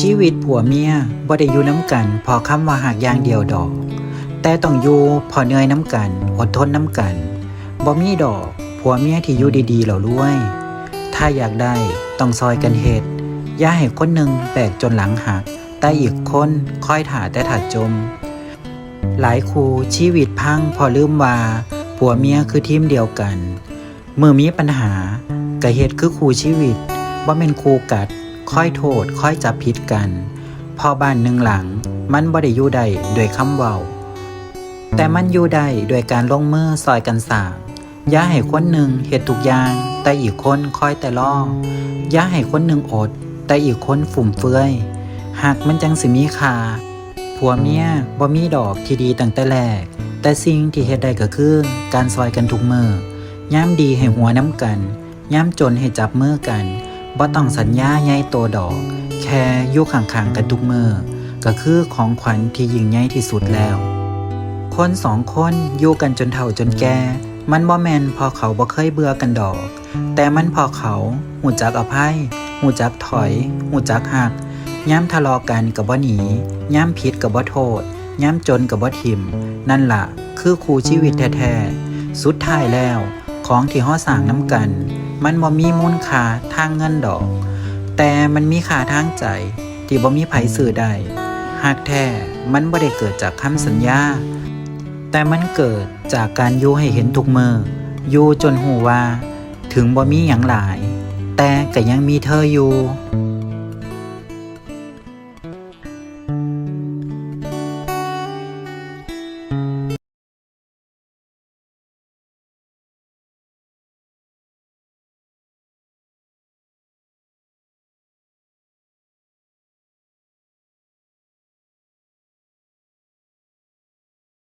ชีวิตผัวเมียบ่ได้อยู่น้ำกัน พอคำว่าหากอย่างเดียวดอก แต่ต้องอยู่พอเหนื่อยน้ำกัน อดทนน้ำกันบ่มีดอก ผัวเมียที่อยู่ดีๆเหล่ารวย ถ้าอยากได้ต้องซอยกันเฮ็ดอย่าให้คนหนึ่งแบกจนหลังหัก แต่อีกคนค่อยถ่าแต่ถัดจม หลายคู่ชีวิตพังพอลืมว่าผัวเมียคือทีมเดียวกัน เมื่อมีปัญหากะเฮ็ดคือคู่ชีวิตบ่แม่นคู่กัด ค่อยโทษค่อยจับผิดกัน พอบ้านหนึ่งหลังมันบ่ได้อยู่ได้ด้วยคำเว้า แต่มันอยู่ได้ด้วยการลงมือซอยกันสางย่าให้คนหนึ่งเฮ็ดทุกอย่าง แต่อีกคนคอยแต่ล่อย่าให้คนหนึ่งอด แต่อีกคนฟุ่มเฟือยหากมันจังสิมีค่าผัวเมียบ่มีดอกที่ดีตั้งแต่แรก แต่สิ่งที่เฮ็ดได้ก็คือ การซอยกันทุกมือย่ามดีให้หัวน้ำกันย่ามจนให้จับมือกัน บ่ต้องสัญญาใหญ่โตดอก แค่อยู่ข้างๆกันทุกมือก็คือของขวัญที่ยิ่งใหญ่ที่สุดแล้ว คนสองคนอยู่กันจนเฒ่าจนแก่ มันบ่แมนพอเขาบ่เคยเบื่อกันดอก แต่มันพอเขาหูจักอภัยหูจักถอยหูจักหักย้ำทะเลาะกันกับบ่หนีย้ำผิดกับบ่โทษย้ำจนกับบ่ทิม นั่นล่ะ คือครูชีวิตแท้ๆสุดท้ายแล้ว ของที่เฮาสร้างน้ำกัน มันบ่มีมูลค่าทางเงินดอก แต่มันมีค่าทางใจ ที่บ่มีไผซื้อได้หากแท้มันบ่ได้เกิดจากคำสัญญา แต่มันเกิดจากการอยู่ให้เห็นทุกมืออยู่จนหูว่า ถึงบ่มีอย่างหลาย แต่ก็ยังมีเธออยู่